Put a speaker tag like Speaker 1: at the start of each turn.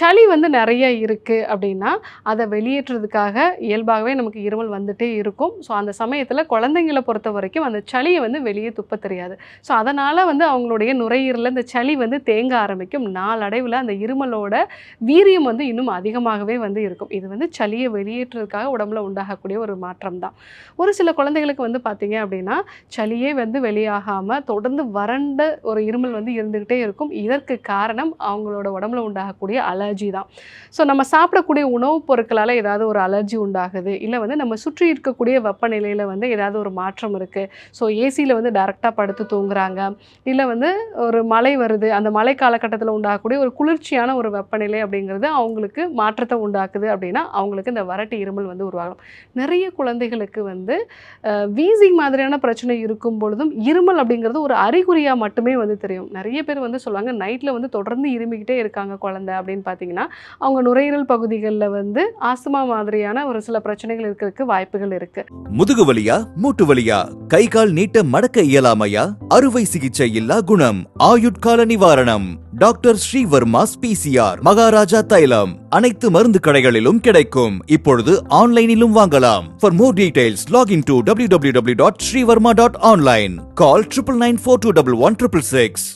Speaker 1: சளி வந்து நிறைய இருக்குது அப்படின்னா அதை வெளியேற்றுறதுக்காக இயல்பாகவே நமக்கு இருமல் வந்துட்டே இருக்கும். ஸோ அந்த சமயத்தில் குழந்தைங்களை பொறுத்த வரைக்கும் அந்த சளியை வந்து வெளியே துப்ப தெரியாது. ஸோ அதனால் வந்து அவங்களுடைய நுரையீரலில் இந்த சளி வந்து தேங்க ஆரம்பிக்கும். நாளடைவில் அந்த இருமலோட வீரியம் வந்து இன்னும் அதிகமாகவே வந்து இருக்கும். இது வந்து சளியை வெளியேற்றுறதுக்காக உடம்புல உண்டாகக்கூடிய ஒரு மாற்றம் தான் ஒரு சில குழந்தைகளுக்கு வந்து பார்த்தீங்க அப்படின்னா சளியே வந்து வெளியாகாமல் தொடர்ந்து வறண்ட ஒரு இருமல் வந்து இருந்துக்கிட்டே இருக்கும். இதற்கு காரணம் அவங்களோட உடம்புல உண்டாகக்கூடிய அலர்ஜி. தான். ஸோ நம்ம சாப்பிடக்கூடிய உணவுப் பொருட்களால் ஏதாவது ஒரு அலர்ஜி உண்டாகுது இல்லை வந்து நம்ம சுற்றி இருக்கக்கூடிய வெப்பநிலையில் வந்து ஏதாவது ஒரு மாற்றம் இருக்குது ஸோ ஏசியில் வந்து டேரெக்டாக படுத்து தூங்குறாங்க இல்லை வந்து ஒரு மழை வருது அந்த மழை காலகட்டத்தில் உண்டாகக்கூடிய ஒரு குளிர்ச்சியான ஒரு வெப்பநிலை அப்படிங்கிறது அவங்களுக்கு மாற்றத்தை உண்டாக்குது அப்படின்னா அவங்களுக்கு இந்த வறட்டு இருமல் வந்து உருவாகும். நிறைய குழந்தைகளுக்கு வந்து வீசிங் மாதிரியான பிரச்சனை இருக்கும் பொழுதும் இருமல் அப்படிங்கிறது ஒரு அறிகுறியாக மட்டுமே வந்து தெரியும். நிறைய பேர் வந்து சொல்லுவாங்க நைட்டில் வந்து தொடர்ந்து இருமிக்கிட்டே இருக்காங்க குழந்தை அப்படின்னு பார்த்து பார்த்தீங்கன்னா அவங்க நுரையீரல் பகுதிகளில் வந்து ஆஸ்துமா மாதிரியான ஒரு சில பிரச்சனைகள் இருக்கிறதுக்கு வாய்ப்புகள் இருக்கு.
Speaker 2: முதுகு வலியா மூட்டு வலியா கை கால் நீட்ட மடக்க இயலாமையா? அறுவை சிகிச்சை இல்லா குணம் ஆயுட்கால நிவாரணம். டாக்டர் ஸ்ரீவர்மா பிசிஆர் மகாராஜா தைலம். அனைத்து மருந்து கடைகளிலும் கிடைக்கும். இப்பொழுது ஆன்லைனிலும் வாங்கலாம். For more details login to W W W dot Srivarma dot online call triple nine four two double one triple six